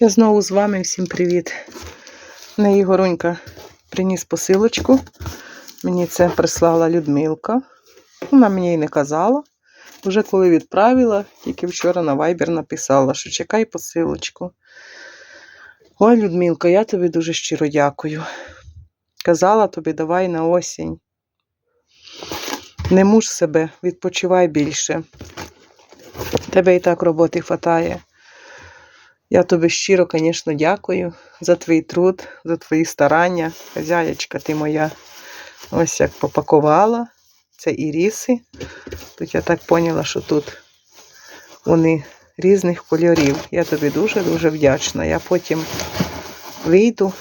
Я знову з вами, всім привіт. На Ігоронька приніс посилочку. Мені це прислала Людмилка. Вона мені й не казала. Вже коли відправила, тільки вчора на Viber написала, що чекай посилочку. Ой, Людмилка, я тобі дуже щиро дякую. Казала тобі, давай на осінь. Не муж себе, відпочивай більше. Тебе і так роботи хватає. Я тобі щиро, звісно, дякую за твій труд, за твої старання. Хазяєчка ти моя. Ось як попакувала. Це іріси. Тут я так поняла, що тут вони різних кольорів. Я тобі дуже-дуже вдячна. Я потім вийду,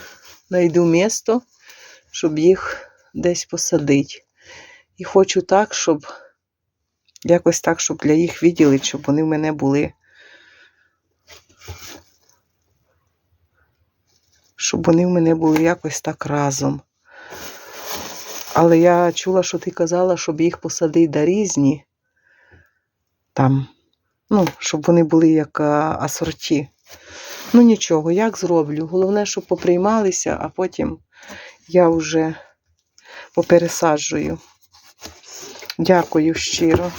знайду місто, щоб їх десь посадити. І хочу так, щоб якось так, щоб для їх виділити, щоб вони в мене були. Щоб вони в мене були якось так разом. Але я чула, що ти казала, щоб їх посадити да різні. Там, ну, щоб вони були як асорті. Ну нічого, як зроблю. Головне, щоб поприймалися, а потім я вже попересаджую. Дякую щиро,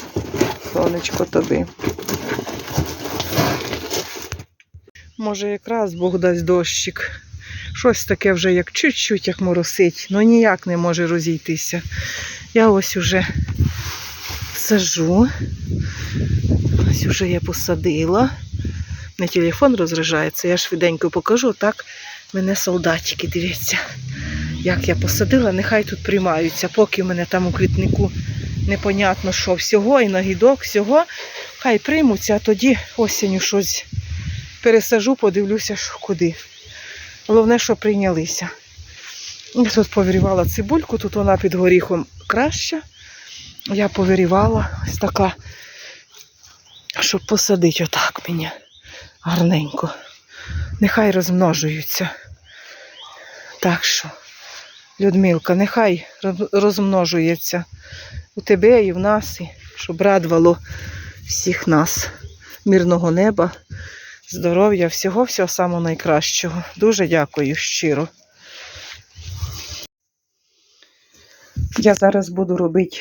сонечко тобі. Може, якраз Бог дасть дощик. Щось таке вже як чуть-чуть як моросить, але ніяк не може розійтися. Я ось уже сажу. Ось уже я посадила. Не телефон розряджається, я швиденько покажу. Так мене солдатики, дивіться, як я посадила, нехай тут приймаються, поки в мене там у квітнику непонятно що, всього і нагідок, всього. Хай приймуться, а тоді осінню щось пересажу, подивлюся, що куди. Головне, що прийнялися. Тут повирівала цибульку, тут вона під горіхом краща. Я повирівала ось така, щоб посадити отак мені гарненько. Нехай розмножуються. Так що, Людмилка, нехай розмножується у тебе і в нас, і щоб радувало всіх нас. Мирного неба, здоров'я, всього всього самого найкращого. Дуже дякую щиро. Я зараз буду робити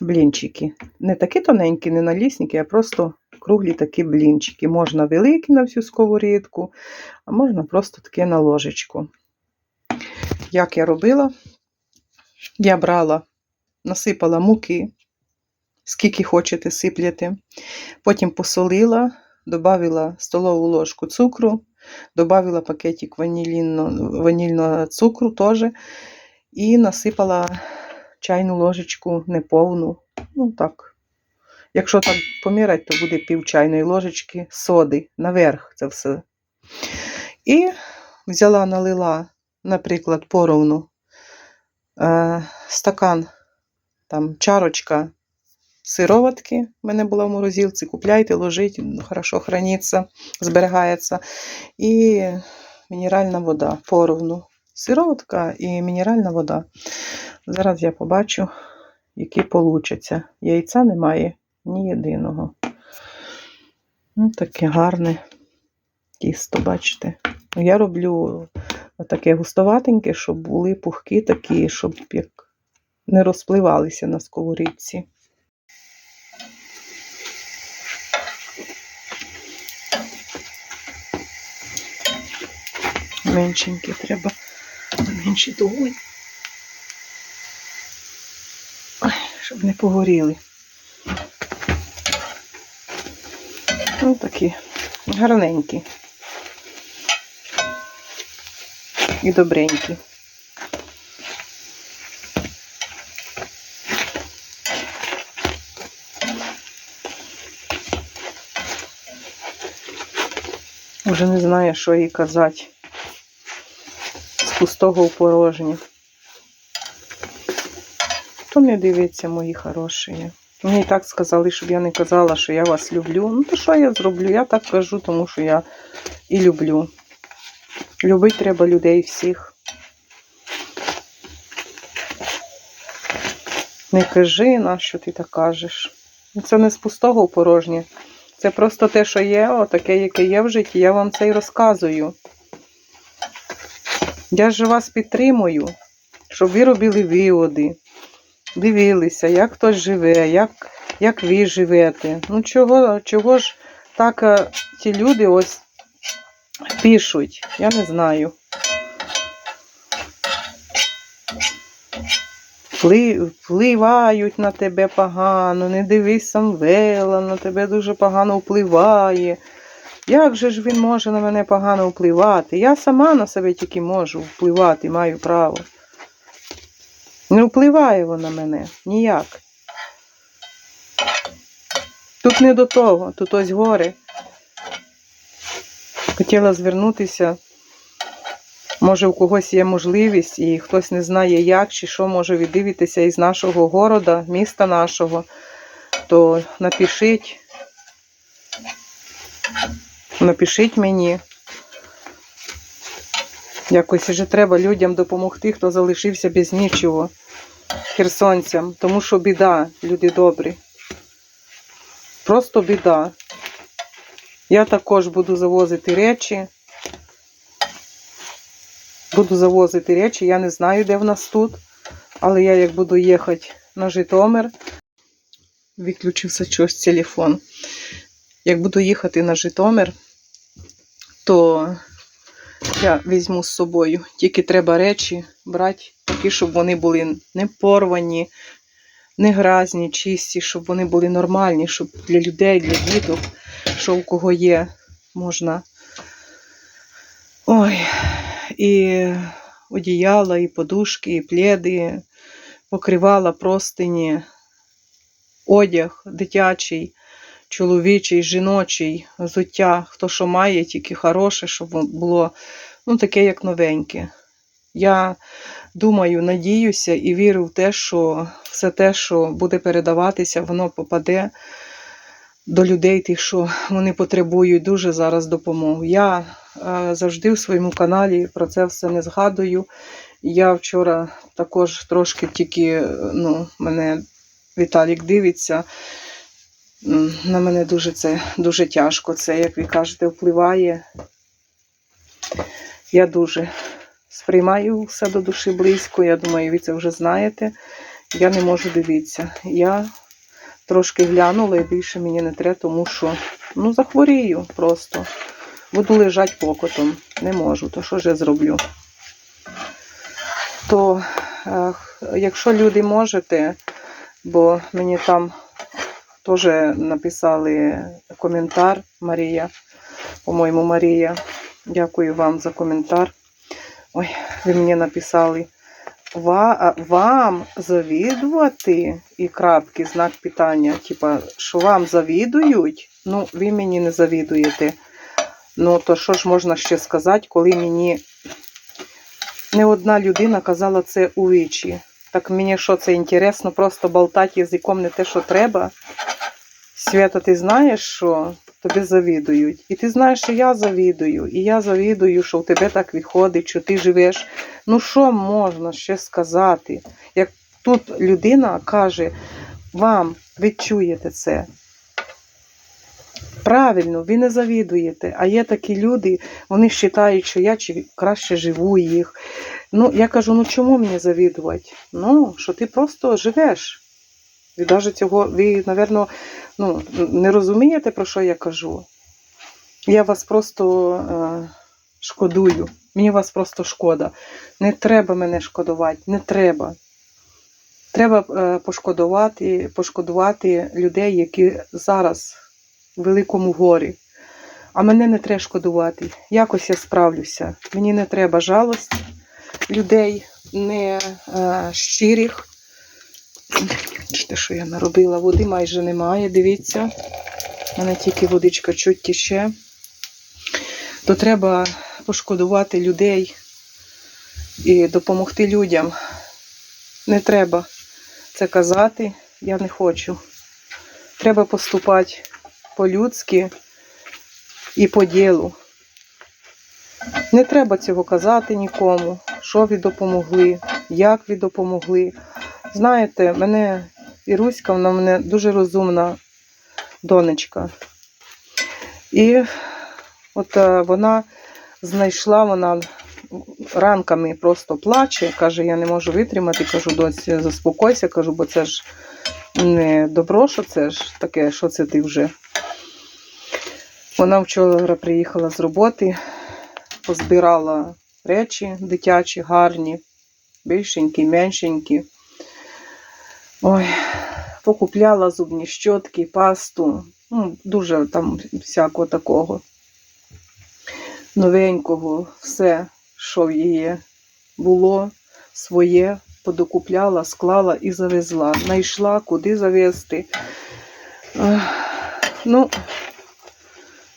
блінчики. Не такі тоненькі, не налісники, а просто круглі такі блінчики. Можна великі на всю сковорідку, а можна просто таке на ложечку. Як я робила, я брала, насипала муки, скільки хочете сипляти. Потім посолила, додавила столову ложку цукру, додавила пакетик ванільного цукру теж, і насипала чайну ложечку неповну. Ну так. Якщо так поміряти, то буде пів чайної ложечки соди наверх це все. І взяла, налила, наприклад, поровну е, стакан, там чарочка сироватки в мене була в морозилці. Купляйте, ложіть, хорошо храниться, зберігається. І мінеральна вода поровну. Сироватка і мінеральна вода. Зараз я побачу, які получаться. Яйця немає ні єдиного. Ну, таке гарне тісто, бачите. Я роблю таке густоватеньке, щоб були пухкі такі, щоб як не розпливалися на сковорідці. Меншенькі треба. Менші вогонь. Щоб не погоріли. Ось такі гарненькі. І добренькі. Вже не знаю, що їй казати. Пустого в порожнє. То не дивиться, мої хороші. Мені і так сказали, щоб я не казала, що я вас люблю. Ну, то що я зроблю? Я так кажу, тому що я і люблю. Любити треба людей всіх. Не кажи, на що ти так кажеш. Це не з пустого порожнє. Це просто те, що є, отаке, яке є в житті, я вам це і розказую. Я ж вас підтримую, щоб ви робили виводи, дивилися, як хтось живе, як, як ви живете. Ну, чого, чого ж так е, ті люди ось пишуть? Я не знаю. Впливають на тебе погано, не дивись Самвела, на тебе дуже погано впливає. Як же ж він може на мене погано впливати? Я сама на себе тільки можу впливати, маю право. Не впливає вона на мене ніяк. Тут не до того, тут ось горе. Хотіла звернутися. Може, у когось є можливість, і хтось не знає, як чи що може віддивитися із нашого города, міста нашого, то напишіть. Напишіть мені. Якось вже треба людям допомогти, хто залишився без нічого. Херсонцям, тому що біда, люди добрі. Просто біда. Я також буду завозити речі. Буду завозити речі. Я не знаю, де в нас тут. Але я як буду їхати на Житомир, виключився чогось телефон. Як буду їхати на Житомир, то я візьму з собою. Тільки треба речі брати, такі, щоб вони були не порвані, не грязні, чисті, щоб вони були нормальні, щоб для людей, для діток, що у кого є, можна. Ой, і одіяла, і подушки, і пледи, покривала простині, одяг дитячий, чоловічий, жіночий, взуття, хто що має, тільки хороше, щоб було ну, таке, як новеньке. Я думаю, надіюся і вірю в те, що все те, що буде передаватися, воно попаде до людей, тих, що вони потребують дуже зараз допомоги. Я е, завжди в своєму каналі про це все не згадую. Я вчора також трошки тільки, ну, мене Віталік дивиться. На мене дуже це дуже тяжко. Це, як ви кажете, впливає. Я дуже сприймаю все до душі близько. Я думаю, ви це вже знаєте. Я не можу дивитися. Я трошки глянула і більше мені не треба, тому що ну, захворію просто. Буду лежати покотом. Не можу, то що ж я зроблю? То, якщо люди можете, бо мені там теж написали коментар Марія, по-моєму, Марія. Дякую вам за коментар. Ой, ви мені написали. Ва, вам завідувати і крапки, знак питання. Типа, що вам завідують? Ну, ви мені не завідуєте. Ну, то що ж можна ще сказати, коли мені не одна людина казала це у вічі. Так мені що це інтересно, просто болтати язиком не те, що треба. Свята, ти знаєш, що тобі завідують. І ти знаєш, що я завідую. І я завідую, що в тебе так виходить, що ти живеш. Ну, що можна ще сказати? Як тут людина каже, вам ви чуєте це. Правильно, ви не завідуєте. А є такі люди, вони вважають, що я чи краще живу їх. Ну, я кажу, ну чому мені завідувати? Ну, що ти просто живеш. Ви навіть цього, ви, напевно, ну, не розумієте, про що я кажу. Я вас просто е, шкодую. Мені вас просто шкода. Не треба мене шкодувати, не треба. Треба е, пошкодувати, пошкодувати людей, які зараз в великому горі. А мене не треба шкодувати. Якось я справлюся. Мені не треба жалості людей, не е, щирих. Бачите, що я наробила? Води майже немає, дивіться. У мене тільки водичка чуть тіше. То треба пошкодувати людей і допомогти людям. Не треба це казати, я не хочу. Треба поступати по-людськи і по ділу. Не треба цього казати нікому, що ви допомогли, як ви допомогли. Знаєте, мене Іруська, вона в мене дуже розумна донечка. І от е, вона знайшла, вона ранками просто плаче, каже, я не можу витримати. Кажу, доці, заспокойся, кажу, бо це ж не добро, що це ж таке, що це ти вже. Вона вчора приїхала з роботи, позбирала речі дитячі, гарні, більшенькі, меншенькі. Ой, покупляла зубні щотки, пасту, ну, дуже там всякого такого новенького, все, що в її було, своє, подокупляла, склала і завезла. Знайшла, куди завезти. Ну,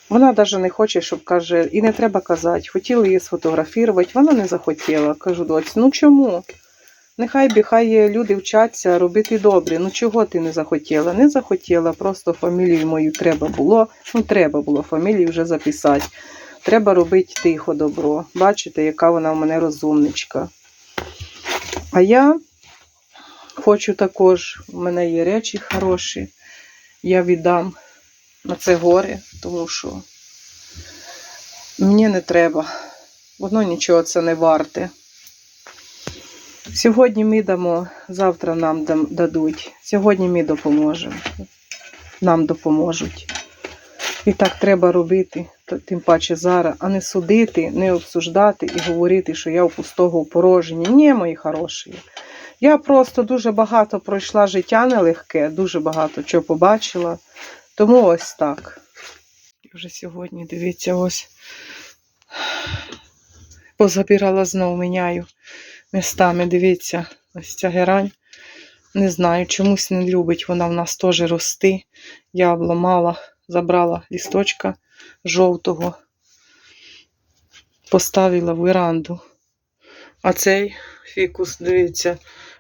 вона навіть не хоче, щоб каже, і не треба казати, хотіли її сфотографувати, вона не захотіла. Кажу, доць, ну чому? Нехай би люди вчаться робити добре. Ну чого ти не захотіла? Не захотіла, просто фамілію мою треба було. Ну, треба було фамілію вже записати. Треба робити тихо добро. Бачите, яка вона в мене розумничка. А я хочу також, у мене є речі хороші, я віддам на це горе, тому що мені не треба. Воно нічого це не варте. Сьогодні ми дамо, завтра нам дадуть. Сьогодні ми допоможемо. Нам допоможуть. І так треба робити, тим паче зараз, а не судити, не обсуждати і говорити, що я у пустого в порожній. Ні, мої хороші. Я просто дуже багато пройшла життя нелегке, дуже багато чого побачила. Тому ось так. Вже сьогодні, дивіться, ось позабирала знову міняю містами. Дивіться, ось ця герань. Не знаю, чомусь не любить вона в нас теж рости. Я обламала, забрала лісточка жовтого, поставила в веранду. А цей фікус, дивіться,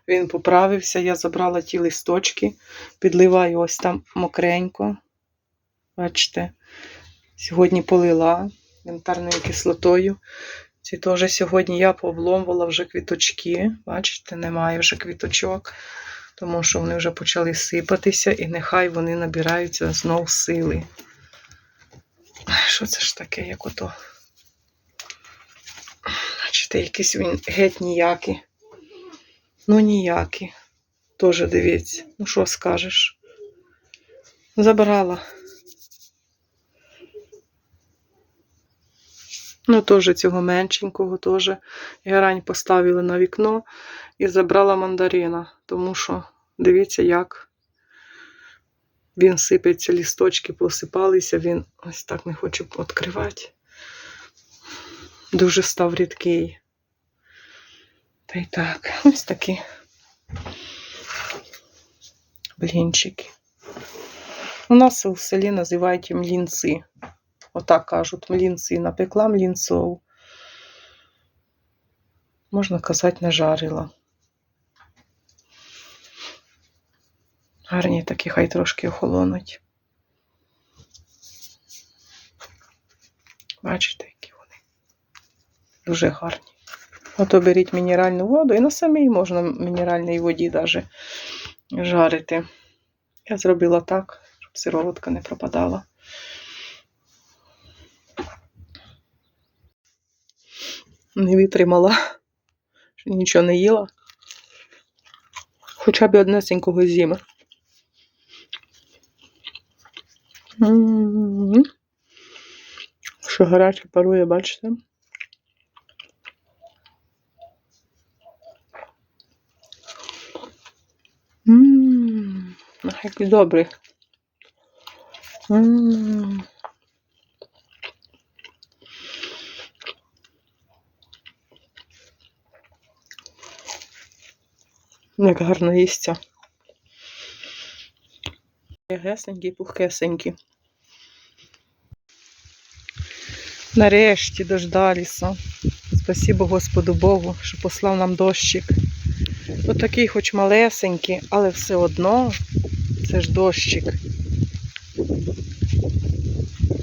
він поправився. Я забрала ті листочки, підливаю ось там мокренько. Бачите, сьогодні полила янтарною кислотою. Ці теж сьогодні я пообломувала вже квіточки. Бачите, немає вже квіточок, тому що вони вже почали сипатися, і нехай вони набираються знов сили. Що це ж таке, як ото? Бачите, якийсь він геть ніякий. Ну, ніякий. Тоже дивіться. Ну, що скажеш? Забрала. Ну, теж цього меншенького теж. Герань поставила на вікно і забрала мандарина, тому що дивіться, як він сипеться, лісточки посипалися, він ось так не хоче відкривати. Дуже став рідкий. Та й так, ось такі блінчики. У нас у селі називають млінці. Отак кажуть, млінці. Напекла млінцов. Можна казати, нажарила. Гарні такі, хай трошки охолонуть. Бачите, які вони. Дуже гарні. Ото беріть мінеральну воду, і на самій можна мінеральній воді навіть жарити. Я зробила так, щоб сироватка не пропадала. Не витримала, що нічого не їла. Хоча б однесенького зіми. Що гаряче парує, бачите? Ммм, який добрий. Ммм. Як гарно їсться. Гесенький, пухкесенький. Нарешті дождалися. Спасибо Господу Богу, що послав нам дощик. Отакий, хоч малесенький, але все одно це ж дощик.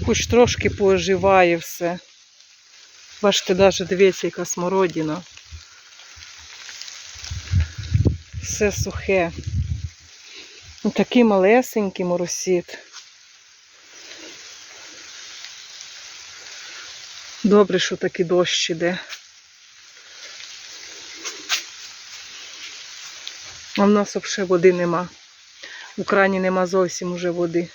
Хоч трошки пооживає все. Бачите, навіть дивіться, яка смородина. Все сухе. Такий малесенький моросіт. Добре, що такий дощ іде. А в нас взагалі води нема. У крані нема зовсім уже води.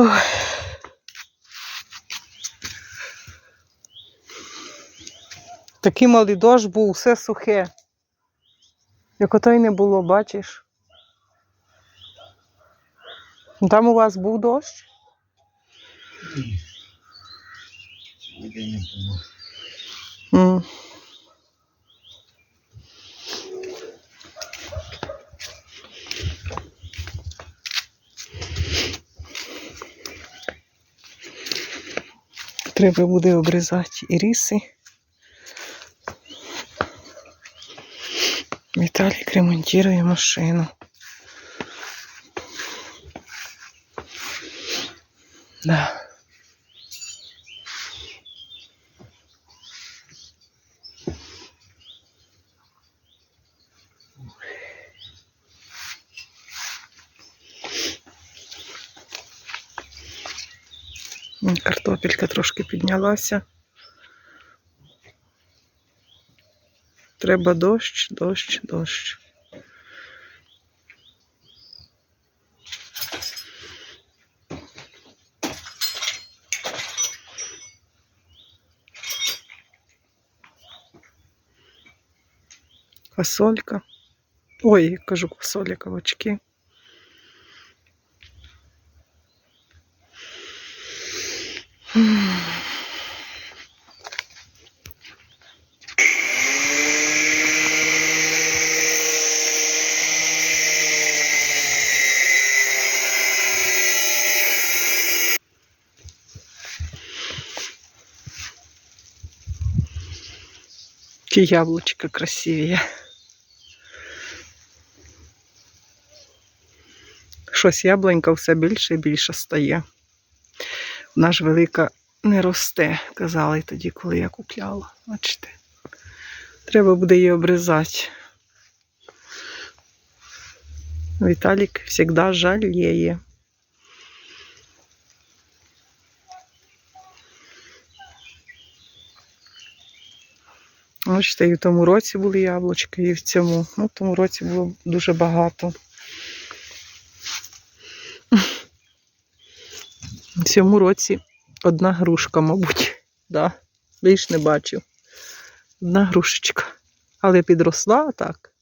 Ой. Такий малий дощ був, все сухе. Як ото й не було, бачиш? Там у вас був дощ? Сьогодні не Треба буде обрізати і риси. Віталік ремонтує машину. Да. Трошки піднялася. Треба дощ, дощ, дощ. Фасолька. Ой, кажу фасоля, кабачки. Ті яблучка красиві. Щось яблунька все більше і більше стає. Вона ж велика не росте, казали тоді, коли я купляла. Бачите. Треба буде її обрізати. Віталік завжди жаліє. Бачите, і в тому році були яблучки, і в цьому. Ну, в тому році було дуже багато. В цьому році одна грушка, мабуть. Да. Більш не бачив. Одна грушечка. Але підросла так.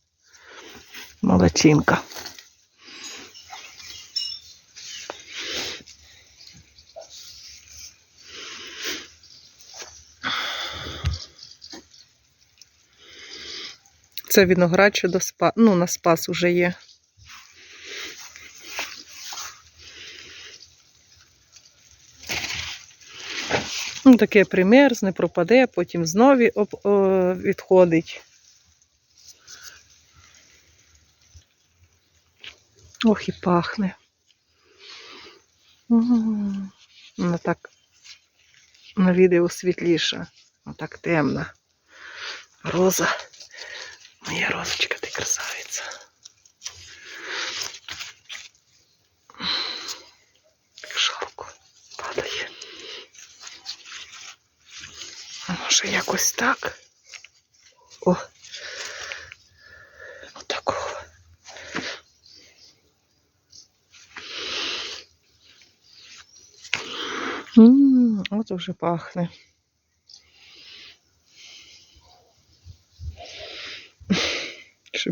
Молодчинка. Це виноград, що до спа... ну, на спас уже є. Ну, таке примерзне, пропаде, потім знову відходить. Ох і пахне. Вона так на відео світліша, а так темна. Роза. Моя розочка, ти красавиця. Так падає. Може якось так? О. Отакого. От уже пахне.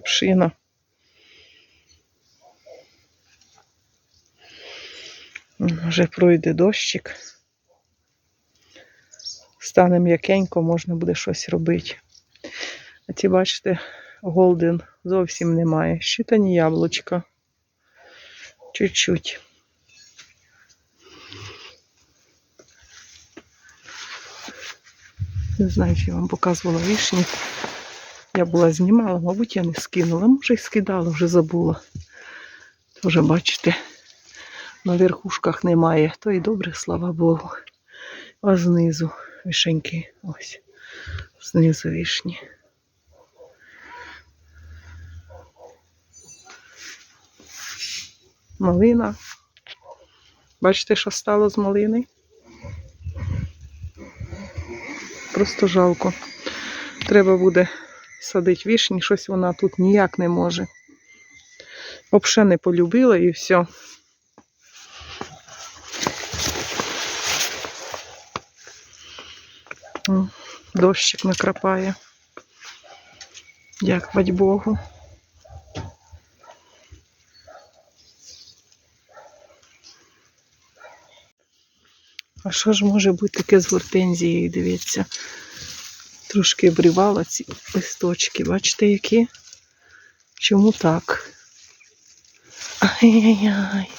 Шипшина. Вже пройде дощик. Стане м'якенько, можна буде щось робити. А ці, бачите, голден зовсім немає. Щитані яблучка. Чуть-чуть. Не знаю, чи я вам показувала вишні. Я була знімала, мабуть, я не скинула. Може, і скидала, вже забула. Уже бачите, на верхушках немає. То і добре, слава Богу. А знизу вишеньки. Ось. Знизу вишні. Малина. Бачите, що стало з малини? Просто жалко. Треба буде садити вишні, щось вона тут ніяк не може. Взагалі не полюбила і все. Дощик накрапає. Дякувати Богу. А що ж може бути таке з гортензією, дивіться? Трошки обрівала ці листочки. Бачите, які? Чому так? Ай-яй-яй.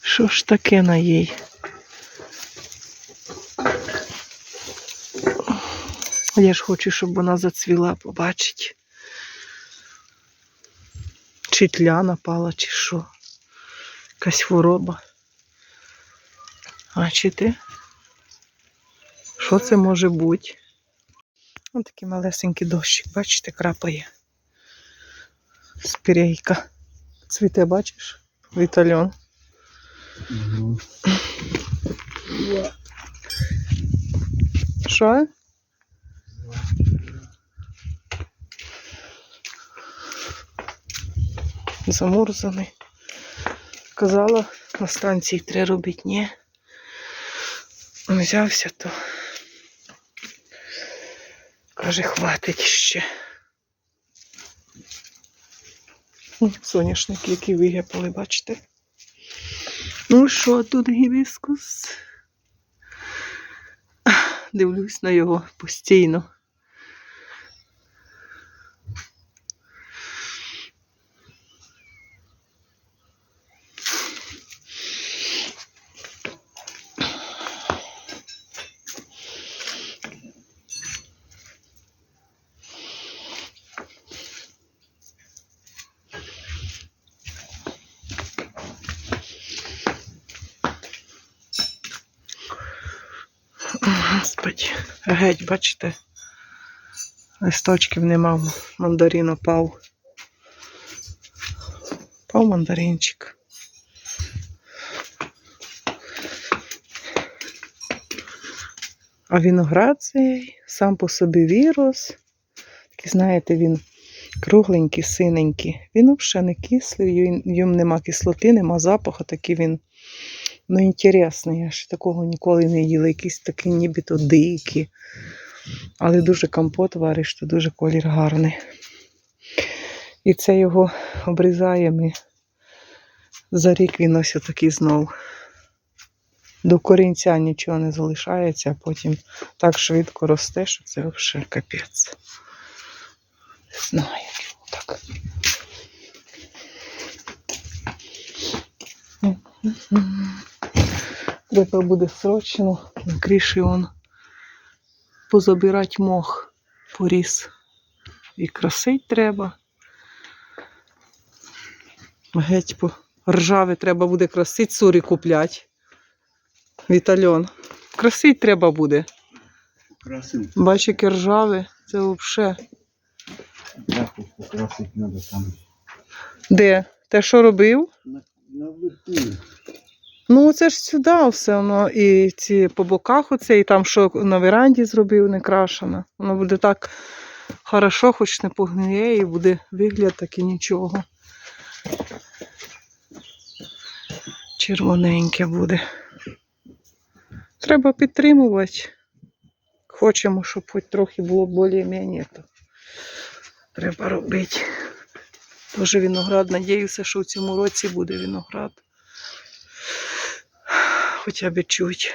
Що ж таке на їй? Я ж хочу, щоб вона зацвіла, побачить. Чи тля напала, чи що. Якась хвороба. Бачите? Що це може бути? Ось такий малесенький дощик, бачите, крапає. Спірейка. Цвіте, бачиш? Вітальон. Що? Замурзаний. Казала, на станції треба робити, ні. Взявся, то каже, хватить ще. Соняшник, який вигепали, бачите? Ну що тут гібіскус? Дивлюсь на його постійно. Господи, геть, бачите, листочків нема, мандарин опав. Пав мандаринчик. А виноград цей сам по собі вірус. Такий, знаєте, він кругленький, синенький. Він взагалі не кислий, й- в ньому нема кислоти, нема запаху, такий він Ну, інтересний, я ж такого ніколи не їла. Якийсь такий нібито дикий. Але дуже компот вариш, то дуже колір гарний. І це його обрізаємо. і За рік він ось такий знов. До корінця нічого не залишається, а потім так швидко росте, що це взагалі капець. Не знаю, чому так. Треба буде срочно на криші он позабирати мох поріс. І красить треба. Геть по ржаве треба буде красить, сурі куплять. Вітальон. Красить треба буде. Красив. Бач, яке ржаве, це взагалі. Даху покрасити треба там. Де? Те, що робив? На, на. Ну, це ж сюди все воно. І ці по боках оце, і там, що на веранді зробив, не крашено. Воно буде так хорошо, хоч не погниє, і буде вигляд такий нічого. Червоненьке буде. Треба підтримувати. Хочемо, щоб хоч трохи було більш-менш, то треба робити. Тоже виноград, надіюся, що в цьому році буде виноград. Хоча б чуть.